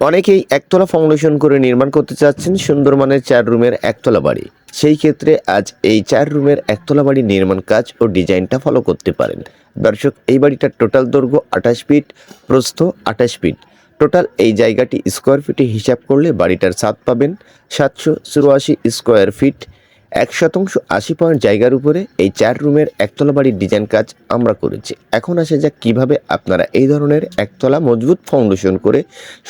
অনেকেই একতলা ফাউন্ডেশন করে নির্মাণ করতে চাচ্ছেন সুন্দর মানের চার রুমের একতলা বাড়ি। সেই ক্ষেত্রে আজ এই চার রুমের একতলা বাড়ি নির্মাণ কাজ ও ডিজাইনটা ফলো করতে পারেন। দর্শক, এই বাড়িটার টোটাল দৈর্ঘ্য আঠাশ ফিট প্রস্থ আঠাশ ফিট টোটাল এই জায়গাটি স্কোয়ার ফিটে হিসাব করলে বাড়িটার ছাদ পাবেন সাতশো চুরাশি স্কোয়ার ফিট এক শতাংশ আশি পয়েন্ট জায়গার উপরে এই চার রুমের একতলা বাড়ির ডিজাইন কাজ আমরা করেছি। এখন আসে যাক কীভাবে আপনারা এই ধরনের একতলা মজবুত ফাউন্ডেশন করে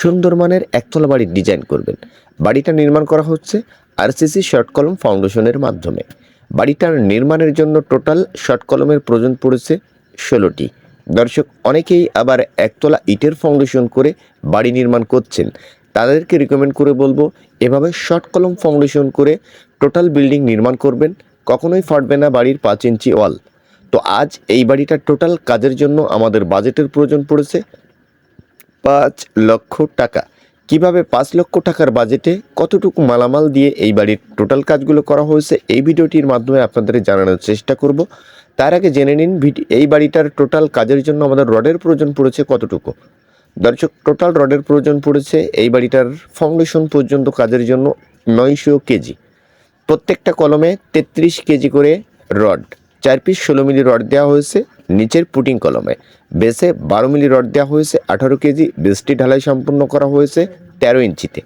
সুন্দর মানের একতলা বাড়ির ডিজাইন করবেন। বাড়িটা নির্মাণ করা হচ্ছে আরসিসি শর্ট কলম ফাউন্ডেশনের মাধ্যমে। বাড়িটার নির্মাণের জন্য টোটাল শর্ট কলমের প্রয়োজন পড়েছে ষোলোটি। দর্শক, অনেকেই আবার একতলা ইটের ফাউন্ডেশন করে বাড়ি নির্মাণ করছেন। তাদেরকে রিকমেন্ড করে বলব, এভাবে শর্ট কলম ফাউন্ডেশন করে টোটাল বিল্ডিং নির্মাণ করবেন, কখনোই ফাটবে না বাড়ির পাঁচ ইঞ্চি ওয়াল তো আজ এই বাড়িটার টোটাল কাজের জন্য আমাদের বাজেটের প্রয়োজন পড়েছে পাঁচ লক্ষ টাকা। কীভাবে পাঁচ লক্ষ টাকার বাজেটে কতটুকু মালামাল দিয়ে এই বাড়ির টোটাল কাজগুলো করা হয়েছে, এই ভিডিওটির মাধ্যমে আপনাদের জানানোর চেষ্টা করব। তার আগে জেনে নিন এই বাড়িটার টোটাল কাজের জন্য আমাদের রডের প্রয়োজন পড়েছে কতটুকু? দর্শক, টোটাল রডের প্রয়োজন পড়েছে এই বাড়িটার ফাউন্ডেশন পর্যন্ত কাজের জন্য নয়শো কেজি। প্রত্যেকটা কলমে তেত্রিশ কেজি করে রড, চার পিস ষোলো মিলি রড দেওয়া হয়েছে, নিচের পুটিং কলমে। বেসে বারো মিলি রড দেওয়া হয়েছে, আঠারো কেজি, বেসটি ঢালাই সম্পূর্ণ করা হয়েছে তেরো ইঞ্চিতে।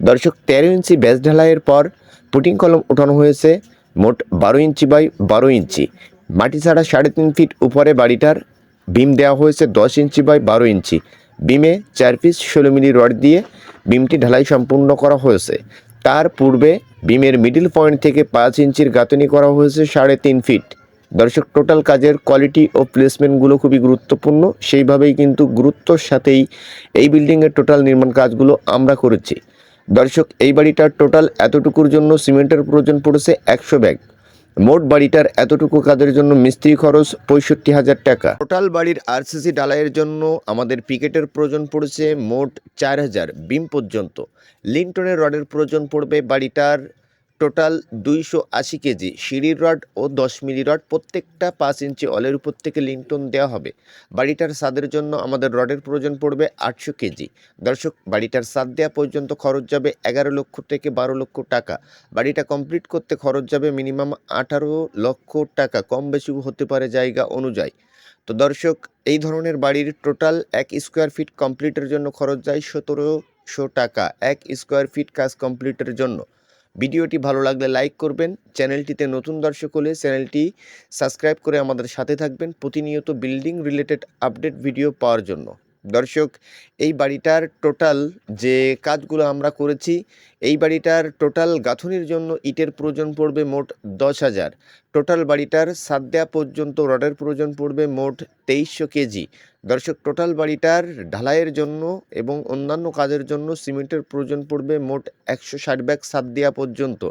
দর্শক, তেরো ইঞ্চি বেস ঢালাইয়ের পর পুটিং কলম উঠানো হয়েছে মোট বারো ইঞ্চি বাই বারো ইঞ্চি। মাটি ছাড়া সাড়ে তিন ফিট উপরে বাড়িটার বিম দেওয়া হয়েছে দশ ইঞ্চি বাই বারো ইঞ্চি। বিমে চার পিস ষোলো মিলি রড দিয়ে বিমটি ঢালাই সম্পূর্ণ করা হয়েছে। তার পূর্বে বিমের মিডিল পয়েন্ট থেকে পাঁচ ইঞ্চির গাঁথনি করা হয়েছে সাড়ে তিন ফিট দর্শক টোটাল কাজের কোয়ালিটি ও প্লেসমেন্টগুলো খুবই গুরুত্বপূর্ণ। সেইভাবেই কিন্তু গুরুত্বর সাথেই এই বিল্ডিংয়ের টোটাল নির্মাণ কাজগুলো আমরা করেছি। দর্শক, এই বাড়িটার টোটাল এতটুকুর জন্য সিমেন্টের প্রয়োজন পড়েছে একশো ব্যাগ। মোট বাড়িটার এতটুকু কাজের জন্য মিস্ত্রি খরচ পঁয়ষট্টি হাজার টাকা। টোটাল বাড়ির আরসিসি ডালাইয়ের জন্য আমাদের পিকেটের প্রয়োজন পড়েছে মোট চার হাজার বিম পর্যন্ত। লিন্টনের রডের প্রয়োজন পড়বে বাড়িটার টোটাল দুইশো আশি কেজি। সিঁড়ির রড ও দশ মিলি রড প্রত্যেকটা পাঁচ ইঞ্চি অলের উপর থেকে লিন্টন দেওয়া হবে। বাড়িটার ছাদের জন্য আমাদের রডের প্রয়োজন পড়বে আটশো কেজি। দর্শক, বাড়িটার ছাদ দেওয়া পর্যন্ত খরচ যাবে এগারো লক্ষ থেকে বারো লক্ষ টাকা। বাড়িটা কমপ্লিট করতে খরচ যাবে মিনিমাম আঠারো লক্ষ টাকা। কম বেশি হতে পারে জায়গা অনুযায়ী। তো দর্শক, এই ধরনের বাড়ির টোটাল এক স্কোয়ার ফিট কমপ্লিটের জন্য খরচ যায় সতেরোশো টাকা। এক স্কোয়ার ফিট কাজ কমপ্লিটের জন্য। ভিডিওটি ভালো লাগলে লাইক করবেন। চ্যানেলটিতে নতুন দর্শক হলে চ্যানেলটি সাবস্ক্রাইব করে আমাদের সাথে থাকবেন প্রতিনিয়ত বিল্ডিং রিলেটেড আপডেট ভিডিও পাওয়ার জন্য। দর্শক, এই বাড়িটার টোটাল যে কাজগুলো আমরা করেছি, এই বাড়িটার টোটাল গাঁথনির জন্য ইটের প্রয়োজন পড়বে মোট দশ হাজার। টোটাল বাড়িটার সাত দেওয়া পর্যন্ত রডের প্রয়োজন পড়বে মোট তেইশশো কেজি। দর্শক, টোটাল বাড়িটার ঢালাইয়ের জন্য এবং অন্যান্য কাজের জন্য সিমেন্টের প্রয়োজন পড়বে মোট একশো ষাট ব্যাগ সাত দেওয়া পর্যন্ত।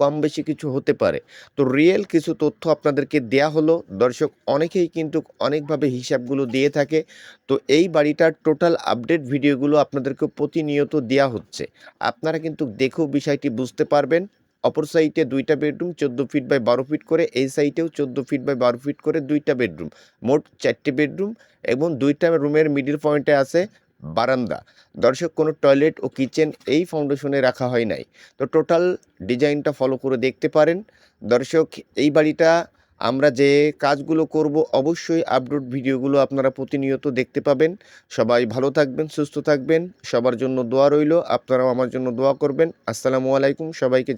কম বেশি কিছু হতে পারে। তো রিয়েল কিছু তথ্য আপনাদেরকে দেয়া হলো। দর্শক, অনেকেই কিন্তু অনেকভাবে হিসাবগুলো দিয়ে থাকে। তো এই বাড়িটার টোটাল আপডেট ভিডিওগুলো আপনাদেরকে প্রতিনিয়ত দেওয়া হচ্ছে। আপনারা কিন্তু দেখেও বিষয়টি বুঝতে পারবেন। অপর সাইডে দুইটা বেডরুম, চোদ্দ ফিট বাই বারো ফিট করে। এই সাইডেও চোদ্দ ফিট বাই বারো ফিট করে দুইটা বেডরুম। মোট চারটে বেডরুম এবং দুইটা রুমের মিডিল পয়েন্টে আছে বারান্দা। দর্শক, কোনো টয়লেট ও কিচেন এই ফাউন্ডেশনে রাখা হয় নাই। তো টোটাল ডিজাইনটা ফলো করে দেখতে পারেন। দর্শক, এই বাড়িটা আমরা যে কাজগুলো করব অবশ্যই আপডেট ভিডিওগুলো আপনারা প্রতিনিয়ত দেখতে পাবেন। সবাই ভালো থাকবেন, সুস্থ থাকবেন। সবার জন্য দোয়া রইল। আপনারাও আমার জন্য দোয়া করবেন। আসসালামু আলাইকুম। সবাইকে